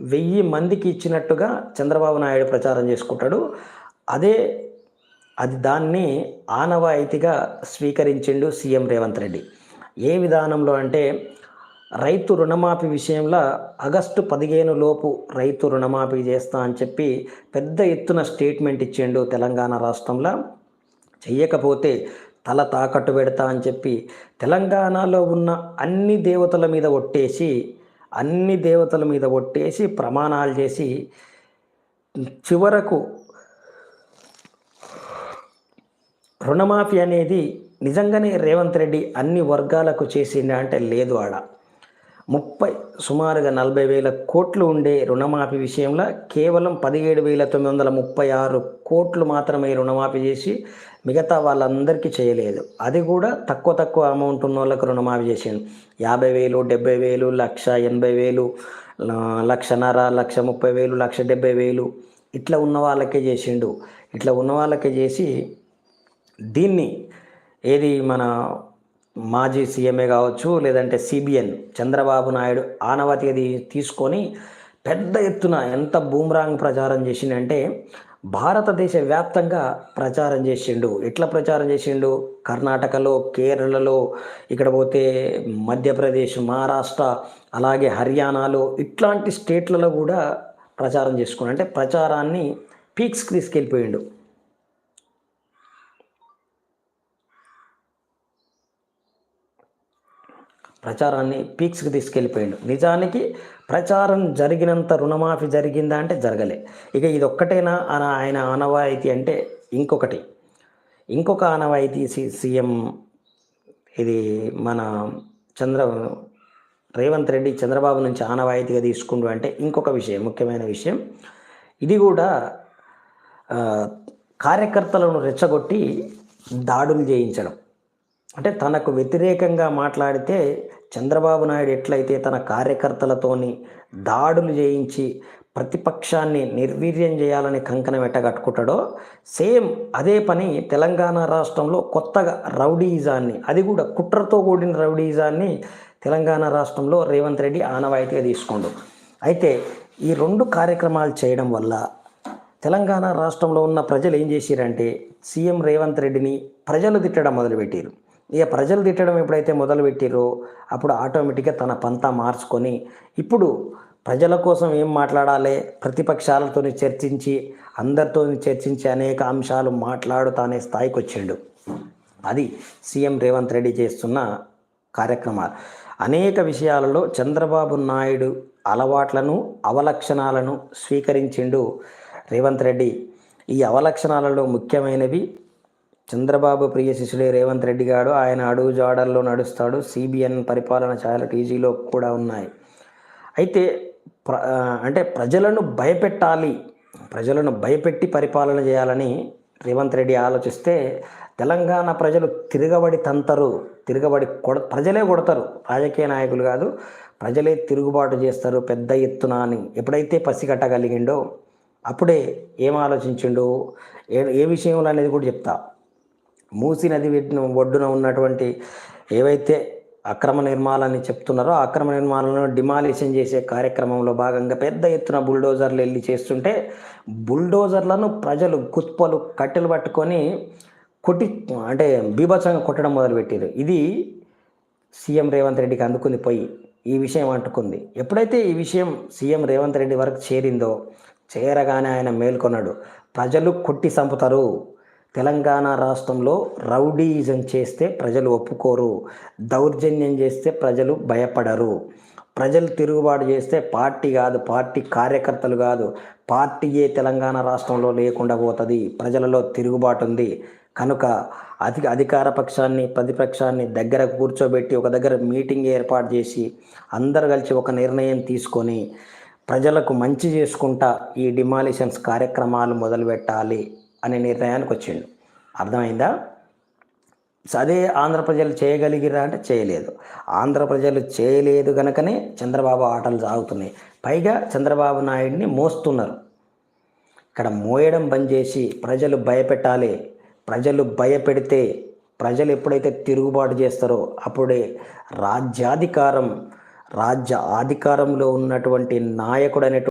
వెయ్యి మందికి ఇచ్చినట్టుగా చంద్రబాబు నాయుడు ప్రచారం చేసుకుంటాడు. అదే అది దాన్ని ఆనవాయితీగా స్వీకరించిండు సీఎం రేవంత్ రెడ్డి. ఏ విధానంలో అంటే రైతు రుణమాఫీ విషయంలో ఆగస్టు పదిహేను లోపు రైతు రుణమాఫీ చేస్తా అని చెప్పి పెద్ద ఎత్తున స్టేట్మెంట్ ఇచ్చిండు తెలంగాణ రాష్ట్రంలో. చెయ్యకపోతే తల తాకట్టు పెడతా అని చెప్పి తెలంగాణలో ఉన్న అన్ని దేవతల మీద ఒట్టేసి అన్ని దేవతల మీద ఒట్టేసి ప్రమాణాలు చేసి చివరకు రుణమాఫీ అనేది నిజంగానే రేవంత్ రెడ్డి అన్ని వర్గాలకు చేసిండా అంటే లేదు ఆడ. ముప్పై సుమారుగా నలభై వేల కోట్లు ఉండే రుణమాఫీ విషయంలో కేవలం పదిహేడు వేల తొమ్మిది వందల ముప్పై ఆరు కోట్లు మాత్రమే రుణమాఫీ చేసి మిగతా వాళ్ళందరికీ చేయలేదు. అది కూడా తక్కువ తక్కువ అమౌంట్ ఉన్న వాళ్ళకి రుణమాఫీ చేసిండు. యాభై వేలు డెబ్బై వేలు లక్ష ఎనభై వేలు లక్షన్నర లక్ష ముప్పై వేలు లక్ష డెబ్బై వేలు ఇట్లా ఉన్న వాళ్ళకే చేసిండు. ఇట్లా ఉన్న వాళ్ళకే చేసి దీన్ని ఏది మన మాజీ సీఎంఏ కావచ్చు లేదంటే సిబిఎన్ చంద్రబాబు నాయుడు ఆనవతి అది తీసుకొని పెద్ద ఎత్తున ఎంత బూమ్రాంగ్ ప్రచారం చేసిండంటే భారతదేశ వ్యాప్తంగా ప్రచారం చేసిండు. ఎట్లా ప్రచారం చేసిండు? కర్ణాటకలో కేరళలో ఇక్కడ పోతే మధ్యప్రదేశ్ మహారాష్ట్ర అలాగే హర్యానాలో ఇట్లాంటి స్టేట్లలో కూడా ప్రచారం చేసుకున్నాడు. అంటే ప్రచారాన్ని పీక్స్కి తీసుకెళ్ళిపోయిండు ప్రచారాన్ని పీక్స్కి తీసుకెళ్ళిపోయిండు. నిజానికి ప్రచారం జరిగినంత రుణమాఫీ జరిగిందా అంటే జరగలే. ఇక ఇది ఒక్కటేనా అని ఆయన ఆనవాయితీ అంటే ఇంకొకటి. ఇంకొక ఆనవాయితీ సి సీఎం ఇది మన చంద్ర రేవంత్ రెడ్డి చంద్రబాబు నుంచి ఆనవాయితీగా తీసుకుంటూ అంటే ఇంకొక విషయం ముఖ్యమైన విషయం. ఇది కూడా కార్యకర్తలను రెచ్చగొట్టి దాడులు చేయించడం. అంటే తనకు వ్యతిరేకంగా మాట్లాడితే చంద్రబాబు నాయుడు ఎట్లయితే తన కార్యకర్తలతోని దాడులు చేయించి ప్రతిపక్షాన్ని నిర్వీర్యం చేయాలని కంకణం ఎట్టగట్టుకుంటాడో సేమ్ అదే పని తెలంగాణ రాష్ట్రంలో కొత్తగా రౌడీయిజాన్ని అది కూడా కుట్రతో కూడిన రౌడీయిజాన్ని తెలంగాణ రాష్ట్రంలో రేవంత్ రెడ్డి ఆనవాయితీగా తీసుకోండు. అయితే ఈ రెండు కార్యక్రమాలు చేయడం వల్ల తెలంగాణ రాష్ట్రంలో ఉన్న ప్రజలు ఏం చేసిరంటే సీఎం రేవంత్ రెడ్డిని ప్రజలు తిట్టడం మొదలుపెట్టారు. ఇక ప్రజలు తిట్టడం ఎప్పుడైతే మొదలుపెట్టిరో అప్పుడు ఆటోమేటిక్గా తన పంతా మార్చుకొని ఇప్పుడు ప్రజల కోసం ఏం మాట్లాడాలి? ప్రతిపక్షాలతో చర్చించి అందరితో చర్చించి అనేక అంశాలు మాట్లాడుతానే స్థాయికి వచ్చిండు. అది సీఎం రేవంత్ రెడ్డి చేస్తున్న కార్యక్రమాలు. అనేక విషయాలలో చంద్రబాబు నాయుడు అలవాట్లను అవలక్షణాలను స్వీకరించిండు రేవంత్ రెడ్డి. ఈ అవలక్షణాలలో ముఖ్యమైనవి చంద్రబాబు ప్రియ శిష్యులే రేవంత్ రెడ్డి గారు. ఆయన అడుగు జాడల్లో నడుస్తాడు. సిబిఎన్ పరిపాలన చాలా టీజీలో కూడా ఉన్నాయి. అయితే ప్ర అంటే ప్రజలను భయపెట్టాలి. ప్రజలను భయపెట్టి పరిపాలన చేయాలని రేవంత్ రెడ్డి ఆలోచిస్తే తెలంగాణ ప్రజలు తిరగబడి తంతరు. తిరగబడి కొడ ప్రజలే కొడతారు. రాజకీయ నాయకులు కాదు ప్రజలే తిరుగుబాటు చేస్తారు పెద్ద ఎత్తున అని. ఎప్పుడైతే పసిగట్టగలిగిండో అప్పుడే ఏం ఆలోచించిండు? ఏ ఏ విషయంలో అనేది కూడా చెప్తా. మూసి నది ఒడ్డున ఒడ్డున ఉన్నటువంటి ఏవైతే అక్రమ నిర్మాణాలని చెప్తున్నారో ఆ అక్రమ నిర్మాణాలను డిమాలిషన్ చేసే కార్యక్రమంలో భాగంగా పెద్ద ఎత్తున బుల్డోజర్లు వెళ్ళి చేస్తుంటే బుల్డోజర్లను ప్రజలు కుత్పలు కట్టెలు పట్టుకొని కొట్టి అంటే బీభత్సంగా కొట్టడం మొదలుపెట్టారు. ఇది సీఎం రేవంత్ రెడ్డికి అందుకుంది పోయి ఈ విషయం అంటుకుంది. ఎప్పుడైతే ఈ విషయం సీఎం రేవంత్ రెడ్డి వరకు చేరిందో చేరగానే ఆయన మేల్కొన్నాడు. ప్రజలు కొట్టి చంపుతారు. తెలంగాణ రాష్ట్రంలో రౌడీయిజం చేస్తే ప్రజలు ఒప్పుకోరు దౌర్జన్యం చేస్తే ప్రజలు భయపడరు. ప్రజలు తిరుగుబాటు చేస్తే పార్టీ కాదు పార్టీ కార్యకర్తలు కాదు పార్టీయే తెలంగాణ రాష్ట్రంలో లేకుండా పోతుంది. ప్రజలలో తిరుగుబాటు ఉంది. కనుక అధిక అధికార పక్షాన్ని ప్రతిపక్షాన్ని దగ్గర కూర్చోబెట్టి ఒక దగ్గర మీటింగ్ ఏర్పాటు చేసి అందరు కలిసి ఒక నిర్ణయం తీసుకొని ప్రజలకు మంచి చేసుకుంటా ఈ డిమాలిషన్స్ కార్యక్రమాలు మొదలుపెట్టాలి. అనే నిర్ణయానికి వచ్చిండు. అర్థమైందా? అదే ఆంధ్ర ప్రజలు చేయగలిగిరా అంటే చేయలేదు. ఆంధ్ర ప్రజలు చేయలేదు కనుకనే చంద్రబాబు ఆటలు సాగుతున్నాయి. పైగా చంద్రబాబు నాయుడిని మోస్తున్నారు. ఇక్కడ మోయడం బంద్ చేసి ప్రజలు భయపెట్టాలి. ప్రజలు భయపెడితే ప్రజలు ఎప్పుడైతే తిరుగుబాటు చేస్తారో అప్పుడే రాజ్యాధికారం రాజ్య అధికారంలో ఉన్నటువంటి నాయకుడు అనేటువంటి